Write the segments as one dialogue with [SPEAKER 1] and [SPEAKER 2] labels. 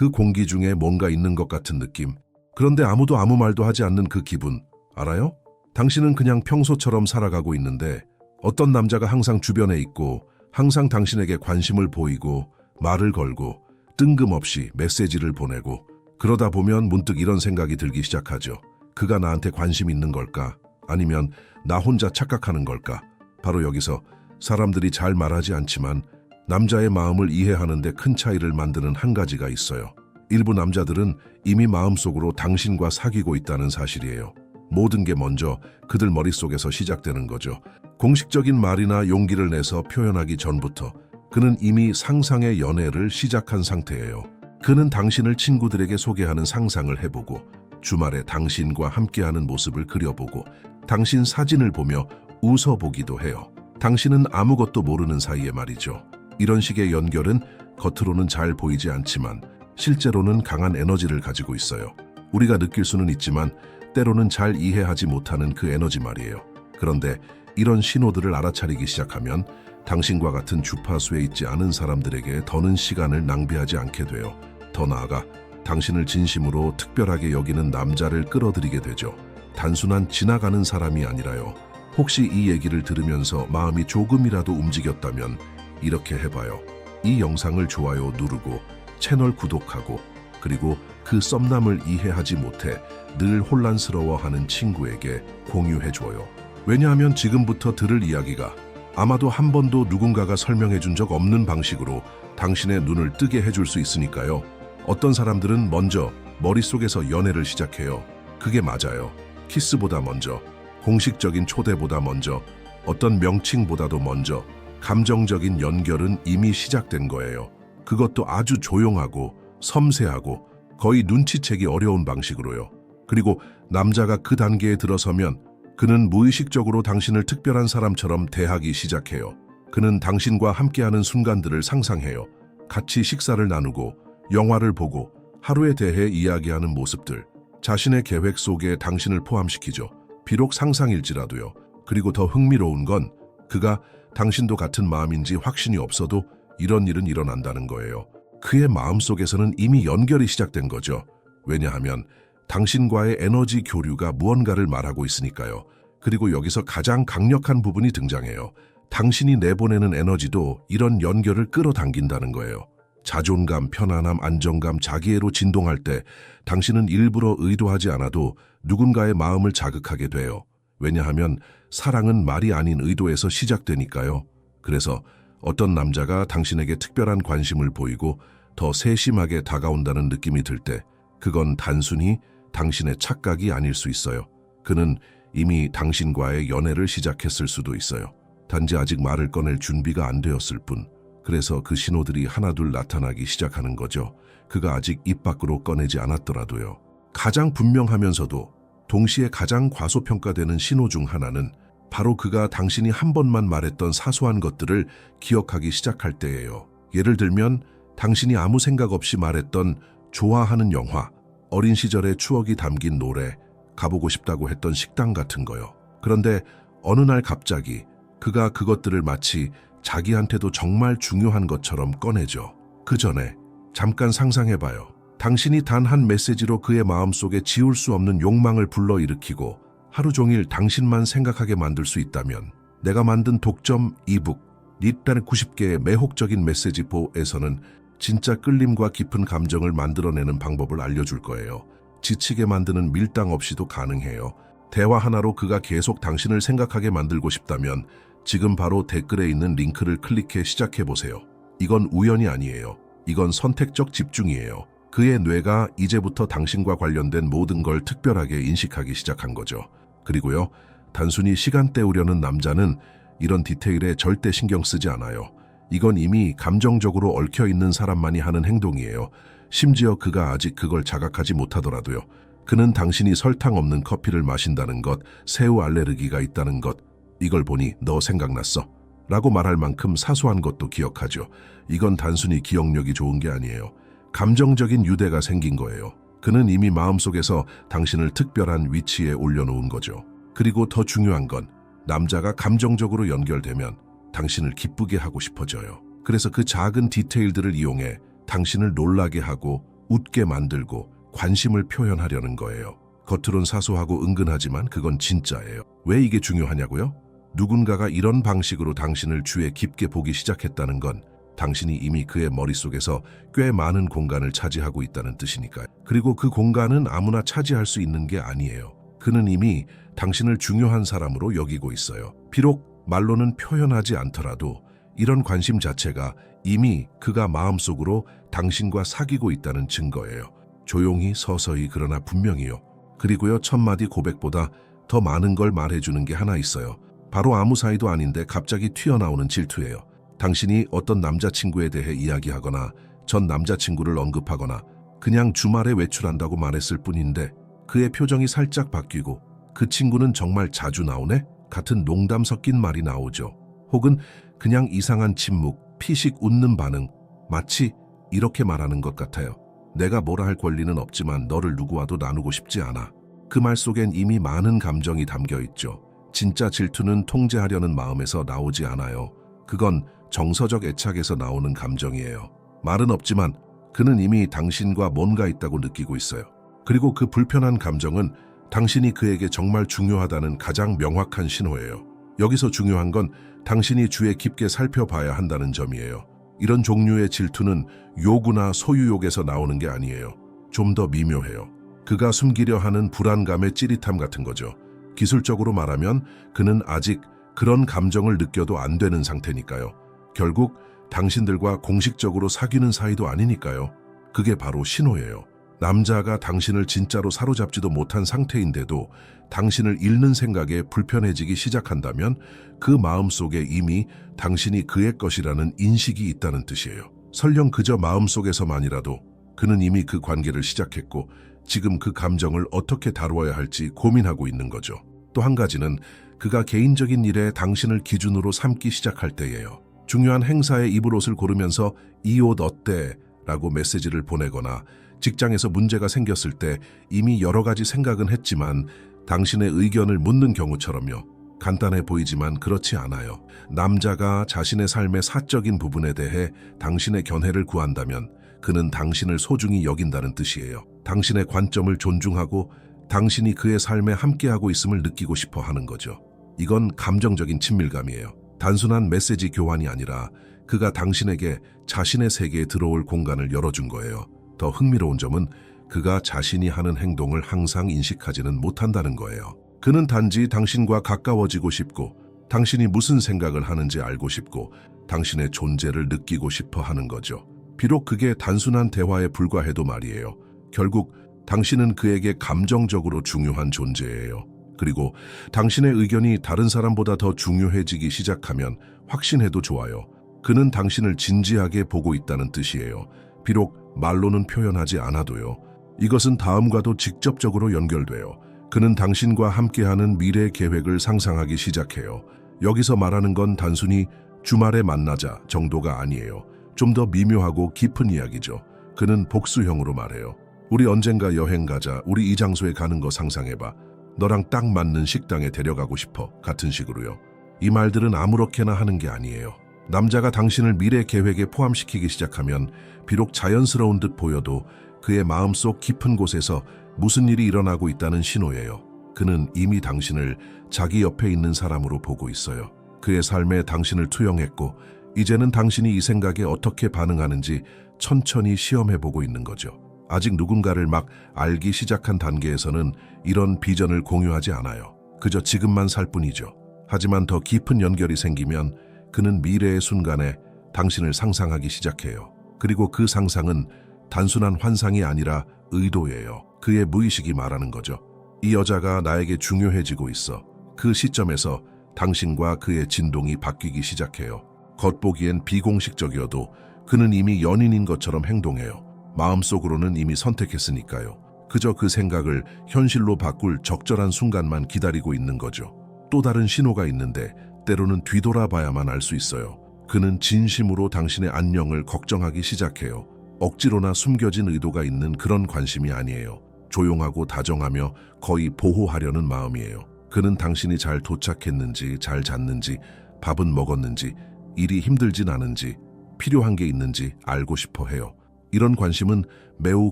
[SPEAKER 1] 그 공기 중에 뭔가 있는 것 같은 느낌. 그런데 아무도 아무 말도 하지 않는 그 기분. 알아요? 당신은 그냥 평소처럼 살아가고 있는데 어떤 남자가 항상 주변에 있고 항상 당신에게 관심을 보이고 말을 걸고 뜬금없이 메시지를 보내고 그러다 보면 문득 이런 생각이 들기 시작하죠. 그가 나한테 관심 있는 걸까? 아니면 나 혼자 착각하는 걸까? 바로 여기서 사람들이 잘 말하지 않지만 남자의 마음을 이해하는데 큰 차이를 만드는 한 가지가 있어요. 일부 남자들은 이미 마음속으로 당신과 사귀고 있다는 사실이에요. 모든 게 먼저 그들 머릿속에서 시작되는 거죠. 공식적인 말이나 용기를 내서 표현하기 전부터 그는 이미 상상의 연애를 시작한 상태예요. 그는 당신을 친구들에게 소개하는 상상을 해보고 주말에 당신과 함께하는 모습을 그려보고 당신 사진을 보며 웃어보기도 해요. 당신은 아무것도 모르는 사이에 말이죠. 이런 식의 연결은 겉으로는 잘 보이지 않지만 실제로는 강한 에너지를 가지고 있어요. 우리가 느낄 수는 있지만 때로는 잘 이해하지 못하는 그 에너지 말이에요. 그런데 이런 신호들을 알아차리기 시작하면 당신과 같은 주파수에 있지 않은 사람들에게 더는 시간을 낭비하지 않게 돼요. 더 나아가 당신을 진심으로 특별하게 여기는 남자를 끌어들이게 되죠. 단순한 지나가는 사람이 아니라요. 혹시 이 얘기를 들으면서 마음이 조금이라도 움직였다면 이렇게 해봐요. 이 영상을 좋아요 누르고 채널 구독하고 그리고 그 썸남을 이해하지 못해 늘 혼란스러워하는 친구에게 공유해줘요. 왜냐하면 지금부터 들을 이야기가 아마도 한 번도 누군가가 설명해준 적 없는 방식으로 당신의 눈을 뜨게 해줄 수 있으니까요. 어떤 사람들은 먼저 머릿속에서 연애를 시작해요. 그게 맞아요. 키스보다 먼저, 공식적인 초대보다 먼저, 어떤 명칭보다도 먼저, 감정적인 연결은 이미 시작된 거예요. 그것도 아주 조용하고 섬세하고 거의 눈치채기 어려운 방식으로요. 그리고 남자가 그 단계에 들어서면 그는 무의식적으로 당신을 특별한 사람처럼 대하기 시작해요. 그는 당신과 함께하는 순간들을 상상해요. 같이 식사를 나누고 영화를 보고 하루에 대해 이야기하는 모습들. 자신의 계획 속에 당신을 포함시키죠. 비록 상상일지라도요. 그리고 더 흥미로운 건 그가 당신도 같은 마음인지 확신이 없어도 이런 일은 일어난다는 거예요. 그의 마음속에서는 이미 연결이 시작된 거죠. 왜냐하면 당신과의 에너지 교류가 무언가를 말하고 있으니까요. 그리고 여기서 가장 강력한 부분이 등장해요. 당신이 내보내는 에너지도 이런 연결을 끌어당긴다는 거예요. 자존감, 편안함, 안정감, 자기애로 진동할 때 당신은 일부러 의도하지 않아도 누군가의 마음을 자극하게 돼요. 왜냐하면 사랑은 말이 아닌 의도에서 시작되니까요. 그래서 어떤 남자가 당신에게 특별한 관심을 보이고 더 세심하게 다가온다는 느낌이 들 때 그건 단순히 당신의 착각이 아닐 수 있어요. 그는 이미 당신과의 연애를 시작했을 수도 있어요. 단지 아직 말을 꺼낼 준비가 안 되었을 뿐. 그래서 그 신호들이 하나둘 나타나기 시작하는 거죠. 그가 아직 입 밖으로 꺼내지 않았더라도요. 가장 분명하면서도 동시에 가장 과소평가되는 신호 중 하나는 바로 그가 당신이 한 번만 말했던 사소한 것들을 기억하기 시작할 때예요. 예를 들면 당신이 아무 생각 없이 말했던 좋아하는 영화, 어린 시절의 추억이 담긴 노래, 가보고 싶다고 했던 식당 같은 거요. 그런데 어느 날 갑자기 그가 그것들을 마치 자기한테도 정말 중요한 것처럼 꺼내죠. 그 전에 잠깐 상상해봐요. 당신이 단 한 메시지로 그의 마음속에 지울 수 없는 욕망을 불러일으키고 하루 종일 당신만 생각하게 만들 수 있다면 내가 만든 독점 이북 니딴 90개의 매혹적인 메시지보에서는 진짜 끌림과 깊은 감정을 만들어내는 방법을 알려줄 거예요. 지치게 만드는 밀당 없이도 가능해요. 대화 하나로 그가 계속 당신을 생각하게 만들고 싶다면 지금 바로 댓글에 있는 링크를 클릭해 시작해 보세요. 이건 우연이 아니에요. 이건 선택적 집중이에요. 그의 뇌가 이제부터 당신과 관련된 모든 걸 특별하게 인식하기 시작한 거죠. 그리고요, 단순히 시간 때우려는 남자는 이런 디테일에 절대 신경 쓰지 않아요. 이건 이미 감정적으로 얽혀 있는 사람만이 하는 행동이에요. 심지어 그가 아직 그걸 자각하지 못하더라도요. 그는 당신이 설탕 없는 커피를 마신다는 것, 새우 알레르기가 있다는 것, 이걸 보니 너 생각났어. 라고 말할 만큼 사소한 것도 기억하죠. 이건 단순히 기억력이 좋은 게 아니에요. 감정적인 유대가 생긴 거예요. 그는 이미 마음속에서 당신을 특별한 위치에 올려놓은 거죠. 그리고 더 중요한 건 남자가 감정적으로 연결되면 당신을 기쁘게 하고 싶어져요. 그래서 그 작은 디테일들을 이용해 당신을 놀라게 하고 웃게 만들고 관심을 표현하려는 거예요. 겉으론 사소하고 은근하지만 그건 진짜예요. 왜 이게 중요하냐고요? 누군가가 이런 방식으로 당신을 주에 깊게 보기 시작했다는 건 당신이 이미 그의 머릿속에서 꽤 많은 공간을 차지하고 있다는 뜻이니까요. 그리고 그 공간은 아무나 차지할 수 있는 게 아니에요. 그는 이미 당신을 중요한 사람으로 여기고 있어요. 비록 말로는 표현하지 않더라도 이런 관심 자체가 이미 그가 마음속으로 당신과 사귀고 있다는 증거예요. 조용히 서서히 그러나 분명히요. 그리고요 첫 마디 고백보다 더 많은 걸 말해주는 게 하나 있어요. 바로 아무 사이도 아닌데 갑자기 튀어나오는 질투예요. 당신이 어떤 남자친구에 대해 이야기하거나 전 남자친구를 언급하거나 그냥 주말에 외출한다고 말했을 뿐인데 그의 표정이 살짝 바뀌고 그 친구는 정말 자주 나오네? 같은 농담 섞인 말이 나오죠. 혹은 그냥 이상한 침묵, 피식 웃는 반응, 마치 이렇게 말하는 것 같아요. 내가 뭐라 할 권리는 없지만 너를 누구와도 나누고 싶지 않아. 그 말 속엔 이미 많은 감정이 담겨 있죠. 진짜 질투는 통제하려는 마음에서 나오지 않아요. 그건 정서적 애착에서 나오는 감정이에요. 말은 없지만 그는 이미 당신과 뭔가 있다고 느끼고 있어요. 그리고 그 불편한 감정은 당신이 그에게 정말 중요하다는 가장 명확한 신호예요. 여기서 중요한 건 당신이 주에 깊게 살펴봐야 한다는 점이에요. 이런 종류의 질투는 요구나 소유욕에서 나오는 게 아니에요. 좀 더 미묘해요. 그가 숨기려 하는 불안감의 찌릿함 같은 거죠. 기술적으로 말하면 그는 아직 그런 감정을 느껴도 안 되는 상태니까요. 결국 당신들과 공식적으로 사귀는 사이도 아니니까요. 그게 바로 신호예요. 남자가 당신을 진짜로 사로잡지도 못한 상태인데도 당신을 잃는 생각에 불편해지기 시작한다면 그 마음속에 이미 당신이 그의 것이라는 인식이 있다는 뜻이에요. 설령 그저 마음속에서만이라도 그는 이미 그 관계를 시작했고 지금 그 감정을 어떻게 다루어야 할지 고민하고 있는 거죠. 또 한 가지는 그가 개인적인 일에 당신을 기준으로 삼기 시작할 때예요. 중요한 행사에 입을 옷을 고르면서 이 옷 어때? 라고 메시지를 보내거나 직장에서 문제가 생겼을 때 이미 여러 가지 생각은 했지만 당신의 의견을 묻는 경우처럼요. 간단해 보이지만 그렇지 않아요. 남자가 자신의 삶의 사적인 부분에 대해 당신의 견해를 구한다면 그는 당신을 소중히 여긴다는 뜻이에요. 당신의 관점을 존중하고 당신이 그의 삶에 함께하고 있음을 느끼고 싶어 하는 거죠. 이건 감정적인 친밀감이에요. 단순한 메시지 교환이 아니라 그가 당신에게 자신의 세계에 들어올 공간을 열어준 거예요. 더 흥미로운 점은 그가 자신이 하는 행동을 항상 인식하지는 못한다는 거예요. 그는 단지 당신과 가까워지고 싶고 당신이 무슨 생각을 하는지 알고 싶고 당신의 존재를 느끼고 싶어 하는 거죠. 비록 그게 단순한 대화에 불과해도 말이에요. 결국 당신은 그에게 감정적으로 중요한 존재예요. 그리고 당신의 의견이 다른 사람보다 더 중요해지기 시작하면 확신해도 좋아요. 그는 당신을 진지하게 보고 있다는 뜻이에요. 비록 말로는 표현하지 않아도요. 이것은 다음과도 직접적으로 연결돼요. 그는 당신과 함께하는 미래 계획을 상상하기 시작해요. 여기서 말하는 건 단순히 주말에 만나자 정도가 아니에요. 좀 더 미묘하고 깊은 이야기죠. 그는 복수형으로 말해요. 우리 언젠가 여행 가자. 우리 이 장소에 가는 거 상상해봐. 너랑 딱 맞는 식당에 데려가고 싶어. 같은 식으로요. 이 말들은 아무렇게나 하는 게 아니에요. 남자가 당신을 미래 계획에 포함시키기 시작하면 비록 자연스러운 듯 보여도 그의 마음속 깊은 곳에서 무슨 일이 일어나고 있다는 신호예요. 그는 이미 당신을 자기 옆에 있는 사람으로 보고 있어요. 그의 삶에 당신을 투영했고 이제는 당신이 이 생각에 어떻게 반응하는지 천천히 시험해보고 있는 거죠. 아직 누군가를 막 알기 시작한 단계에서는 이런 비전을 공유하지 않아요. 그저 지금만 살 뿐이죠. 하지만 더 깊은 연결이 생기면 그는 미래의 순간에 당신을 상상하기 시작해요. 그리고 그 상상은 단순한 환상이 아니라 의도예요. 그의 무의식이 말하는 거죠. 이 여자가 나에게 중요해지고 있어. 그 시점에서 당신과 그의 진동이 바뀌기 시작해요. 겉보기엔 비공식적이어도 그는 이미 연인인 것처럼 행동해요. 마음속으로는 이미 선택했으니까요. 그저 그 생각을 현실로 바꿀 적절한 순간만 기다리고 있는 거죠. 또 다른 신호가 있는데 때로는 뒤돌아봐야만 알 수 있어요. 그는 진심으로 당신의 안녕을 걱정하기 시작해요. 억지로나 숨겨진 의도가 있는 그런 관심이 아니에요. 조용하고 다정하며 거의 보호하려는 마음이에요. 그는 당신이 잘 도착했는지, 잘 잤는지, 밥은 먹었는지, 일이 힘들진 않은지, 필요한 게 있는지 알고 싶어 해요. 이런 관심은 매우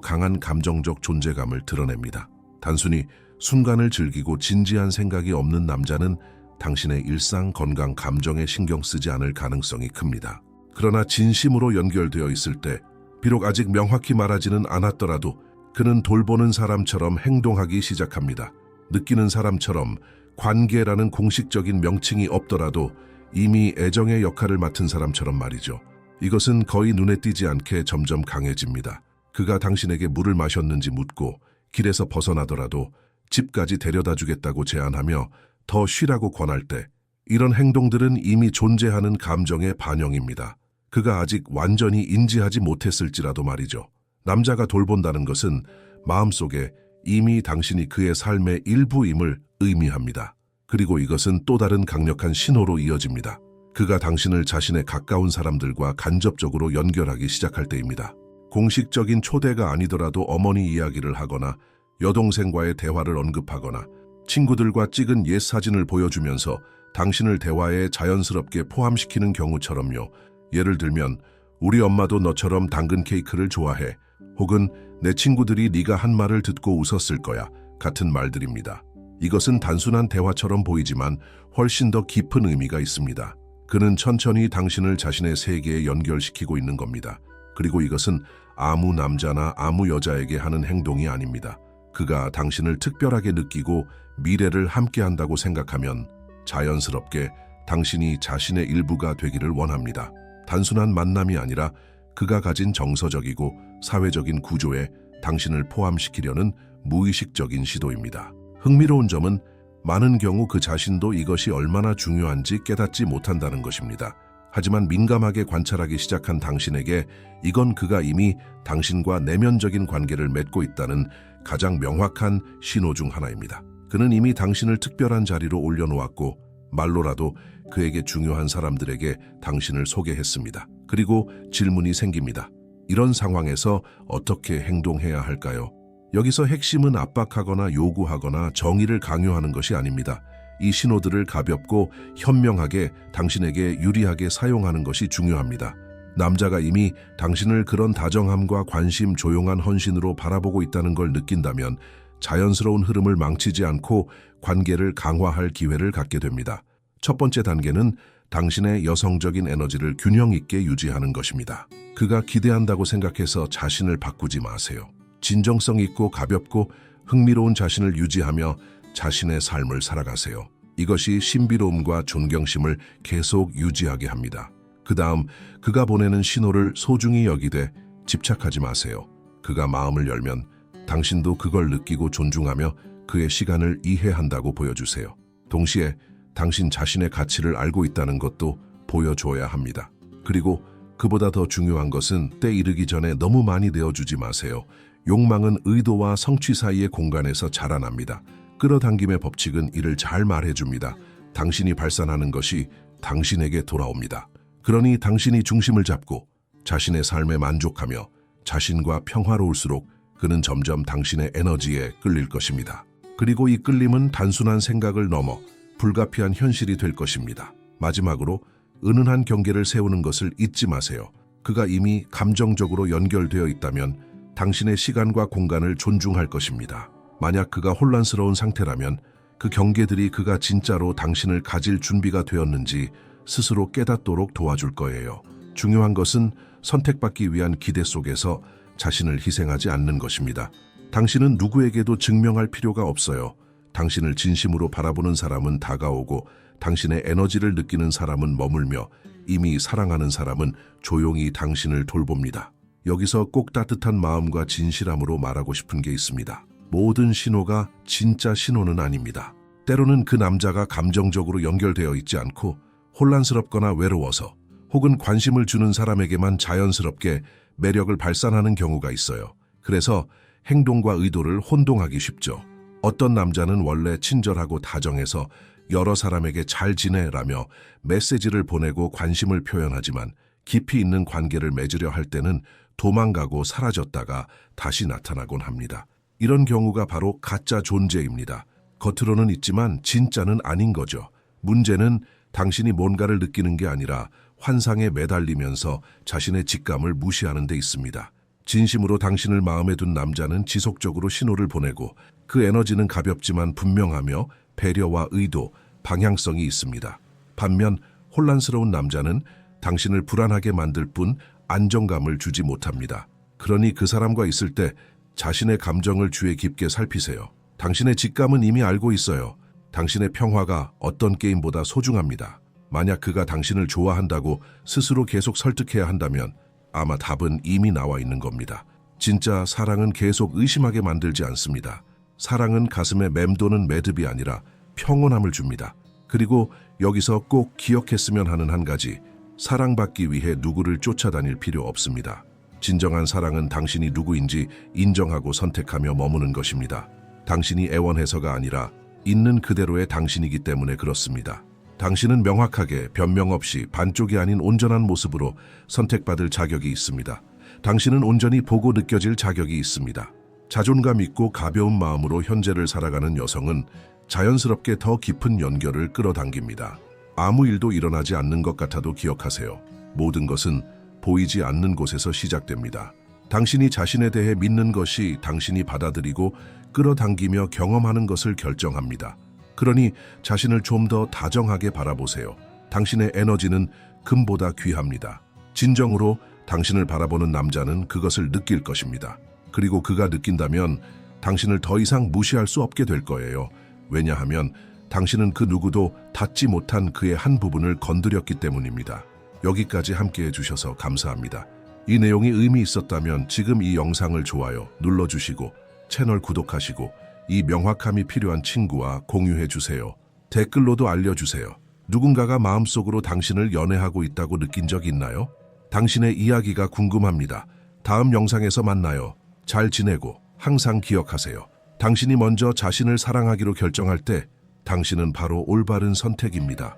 [SPEAKER 1] 강한 감정적 존재감을 드러냅니다. 단순히 순간을 즐기고 진지한 생각이 없는 남자는 당신의 일상, 건강, 감정에 신경 쓰지 않을 가능성이 큽니다. 그러나 진심으로 연결되어 있을 때 비록 아직 명확히 말하지는 않았더라도 그는 돌보는 사람처럼 행동하기 시작합니다. 느끼는 사람처럼 관계라는 공식적인 명칭이 없더라도 이미 애정의 역할을 맡은 사람처럼 말이죠. 이것은 거의 눈에 띄지 않게 점점 강해집니다. 그가 당신에게 물을 마셨는지 묻고 길에서 벗어나더라도 집까지 데려다 주겠다고 제안하며 더 쉬라고 권할 때 이런 행동들은 이미 존재하는 감정의 반영입니다. 그가 아직 완전히 인지하지 못했을지라도 말이죠. 남자가 돌본다는 것은 마음속에 이미 당신이 그의 삶의 일부임을 의미합니다. 그리고 이것은 또 다른 강력한 신호로 이어집니다. 그가 당신을 자신의 가까운 사람들과 간접적으로 연결하기 시작할 때입니다. 공식적인 초대가 아니더라도 어머니 이야기를 하거나 여동생과의 대화를 언급하거나 친구들과 찍은 옛 사진을 보여주면서 당신을 대화에 자연스럽게 포함시키는 경우처럼요. 예를 들면 우리 엄마도 너처럼 당근 케이크를 좋아해. 혹은 내 친구들이 네가 한 말을 듣고 웃었을 거야. 같은 말들입니다. 이것은 단순한 대화처럼 보이지만 훨씬 더 깊은 의미가 있습니다. 그는 천천히 당신을 자신의 세계에 연결시키고 있는 겁니다. 그리고 이것은 아무 남자나 아무 여자에게 하는 행동이 아닙니다. 그가 당신을 특별하게 느끼고 미래를 함께 한다고 생각하면 자연스럽게 당신이 자신의 일부가 되기를 원합니다. 단순한 만남이 아니라 그가 가진 정서적이고 사회적인 구조에 당신을 포함시키려는 무의식적인 시도입니다. 흥미로운 점은 많은 경우 그 자신도 이것이 얼마나 중요한지 깨닫지 못한다는 것입니다. 하지만 민감하게 관찰하기 시작한 당신에게 이건 그가 이미 당신과 내면적인 관계를 맺고 있다는 가장 명확한 신호 중 하나입니다. 그는 이미 당신을 특별한 자리로 올려놓았고 말로라도 그에게 중요한 사람들에게 당신을 소개했습니다. 그리고 질문이 생깁니다. 이런 상황에서 어떻게 행동해야 할까요? 여기서 핵심은 압박하거나 요구하거나 정의를 강요하는 것이 아닙니다. 이 신호들을 가볍고 현명하게 당신에게 유리하게 사용하는 것이 중요합니다. 남자가 이미 당신을 그런 다정함과 관심, 조용한 헌신으로 바라보고 있다는 걸 느낀다면 자연스러운 흐름을 망치지 않고 관계를 강화할 기회를 갖게 됩니다. 첫 번째 단계는 당신의 여성적인 에너지를 균형 있게 유지하는 것입니다. 그가 기대한다고 생각해서 자신을 바꾸지 마세요. 진정성 있고 가볍고 흥미로운 자신을 유지하며 자신의 삶을 살아가세요. 이것이 신비로움과 존경심을 계속 유지하게 합니다. 그 다음 그가 보내는 신호를 소중히 여기되 집착하지 마세요. 그가 마음을 열면 당신도 그걸 느끼고 존중하며 그의 시간을 이해한다고 보여주세요. 동시에 당신 자신의 가치를 알고 있다는 것도 보여줘야 합니다. 그리고 그보다 더 중요한 것은 때 이르기 전에 너무 많이 내어주지 마세요. 욕망은 의도와 성취 사이의 공간에서 자라납니다. 끌어당김의 법칙은 이를 잘 말해줍니다. 당신이 발산하는 것이 당신에게 돌아옵니다. 그러니 당신이 중심을 잡고 자신의 삶에 만족하며 자신과 평화로울수록 그는 점점 당신의 에너지에 끌릴 것입니다. 그리고 이 끌림은 단순한 생각을 넘어 불가피한 현실이 될 것입니다. 마지막으로 은은한 경계를 세우는 것을 잊지 마세요. 그가 이미 감정적으로 연결되어 있다면 당신의 시간과 공간을 존중할 것입니다. 만약 그가 혼란스러운 상태라면 그 경계들이 그가 진짜로 당신을 가질 준비가 되었는지 스스로 깨닫도록 도와줄 거예요. 중요한 것은 선택받기 위한 기대 속에서 자신을 희생하지 않는 것입니다. 당신은 누구에게도 증명할 필요가 없어요. 당신을 진심으로 바라보는 사람은 다가오고 당신의 에너지를 느끼는 사람은 머물며 이미 사랑하는 사람은 조용히 당신을 돌봅니다. 여기서 꼭 따뜻한 마음과 진실함으로 말하고 싶은 게 있습니다. 모든 신호가 진짜 신호는 아닙니다. 때로는 그 남자가 감정적으로 연결되어 있지 않고 혼란스럽거나 외로워서 혹은 관심을 주는 사람에게만 자연스럽게 매력을 발산하는 경우가 있어요. 그래서 행동과 의도를 혼동하기 쉽죠. 어떤 남자는 원래 친절하고 다정해서 여러 사람에게 잘 지내라며 메시지를 보내고 관심을 표현하지만 깊이 있는 관계를 맺으려 할 때는 도망가고 사라졌다가 다시 나타나곤 합니다. 이런 경우가 바로 가짜 존재입니다. 겉으로는 있지만 진짜는 아닌 거죠. 문제는 당신이 뭔가를 느끼는 게 아니라 환상에 매달리면서 자신의 직감을 무시하는 데 있습니다. 진심으로 당신을 마음에 둔 남자는 지속적으로 신호를 보내고 그 에너지는 가볍지만 분명하며 배려와 의도, 방향성이 있습니다. 반면 혼란스러운 남자는 당신을 불안하게 만들 뿐 안정감을 주지 못합니다. 그러니 그 사람과 있을 때 자신의 감정을 주의 깊게 살피세요. 당신의 직감은 이미 알고 있어요. 당신의 평화가 어떤 게임보다 소중합니다. 만약 그가 당신을 좋아한다고 스스로 계속 설득해야 한다면 아마 답은 이미 나와 있는 겁니다. 진짜 사랑은 계속 의심하게 만들지 않습니다. 사랑은 가슴에 맴도는 매듭이 아니라 평온함을 줍니다. 그리고 여기서 꼭 기억했으면 하는 한 가지, 사랑받기 위해 누구를 쫓아다닐 필요 없습니다. 진정한 사랑은 당신이 누구인지 인정하고 선택하며 머무는 것입니다. 당신이 애원해서가 아니라 있는 그대로의 당신이기 때문에 그렇습니다. 당신은 명확하게 변명 없이 반쪽이 아닌 온전한 모습으로 선택받을 자격이 있습니다. 당신은 온전히 보고 느껴질 자격이 있습니다. 자존감 있고 가벼운 마음으로 현재를 살아가는 여성은 자연스럽게 더 깊은 연결을 끌어당깁니다. 아무 일도 일어나지 않는 것 같아도 기억하세요. 모든 것은 보이지 않는 곳에서 시작됩니다. 당신이 자신에 대해 믿는 것이 당신이 받아들이고 끌어당기며 경험하는 것을 결정합니다. 그러니 자신을 좀 더 다정하게 바라보세요. 당신의 에너지는 금보다 귀합니다. 진정으로 당신을 바라보는 남자는 그것을 느낄 것입니다. 그리고 그가 느낀다면 당신을 더 이상 무시할 수 없게 될 거예요. 왜냐하면 당신은 그 누구도 닿지 못한 그의 한 부분을 건드렸기 때문입니다. 여기까지 함께 해 주셔서 감사합니다. 이 내용이 의미 있었다면 지금 이 영상을 좋아요 눌러주시고 채널 구독하시고 이 명확함이 필요한 친구와 공유해 주세요. 댓글로도 알려주세요. 누군가가 마음속으로 당신을 연애하고 있다고 느낀 적 있나요? 당신의 이야기가 궁금합니다. 다음 영상에서 만나요. 잘 지내고 항상 기억하세요. 당신이 먼저 자신을 사랑하기로 결정할 때 당신은 바로 올바른 선택입니다.